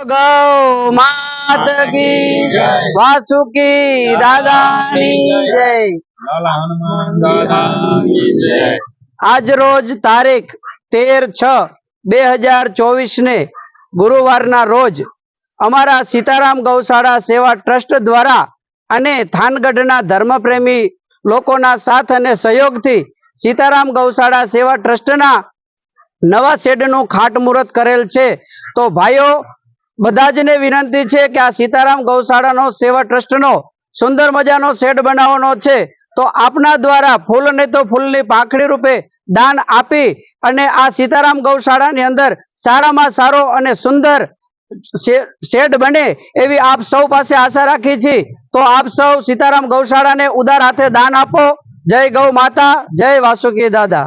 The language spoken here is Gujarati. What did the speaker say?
ગૌ માત કી વાસુકી દાદાની જય. આજ રોજ તારીખ તેર છ બે હજાર ચોવીસ ને ગુરુવારના રોજ અમારા સીતારામ ગૌશાળા સેવા ટ્રસ્ટ દ્વારા અને થાનગઢના ધર્મપ્રેમી લોકોના સાથ અને સહયોગથી સીતારામ ગૌશાળા સેવા ટ્રસ્ટના નવા શેડનું ખાટમુહૂર્ત કરેલ છે. તો ભાઈઓ બધા જને વિનંતી છે કે આ સીતારામ ગૌશાળાનો સેવા ટ્રસ્ટનો સુંદર મજાનો શેડ બનાવવાનો છે. તો આપના દ્વારા ફૂલ ને તો ફૂલની પાંખડી રૂપે દાન આપી અને આ સીતારામ ગૌશાળાની અંદર સારામાં સારો અને સુંદર શેડ બને એવી આપ સૌ પાસે આશા રાખી છીએ તો આપ સૌ સીતારામ ગૌશાળાને ઉદાર હાથે દાન આપો. જય ગૌ માતા, જય વાસુકી દાદા.